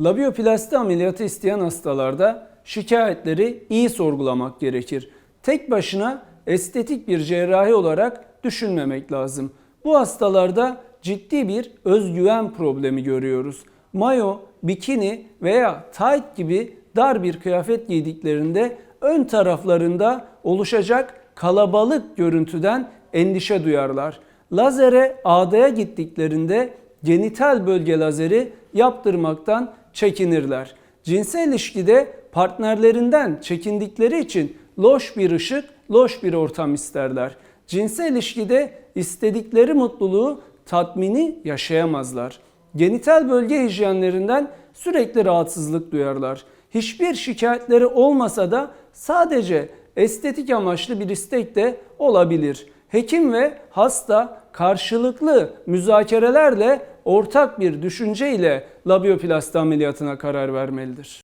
Labioplasti ameliyatı isteyen hastalarda şikayetleri iyi sorgulamak gerekir. Tek başına estetik bir cerrahi olarak düşünmemek lazım. Bu hastalarda ciddi bir özgüven problemi görüyoruz. Mayo, bikini veya tight gibi dar bir kıyafet giydiklerinde ön taraflarında oluşacak kalabalık görüntüden endişe duyarlar. Lazere ağdaya gittiklerinde genital bölge lazeri yaptırmaktan çekinirler. Cinsel ilişkide partnerlerinden çekindikleri için loş bir ışık, loş bir ortam isterler. Cinsel ilişkide istedikleri mutluluğu, tatmini yaşayamazlar. Genital bölge hijyenlerinden sürekli rahatsızlık duyarlar. Hiçbir şikayetleri olmasa da sadece estetik amaçlı bir istek de olabilir. Hekim ve hasta karşılıklı müzakerelerle ortak bir düşünce ile labioplasti ameliyatına karar vermelidir.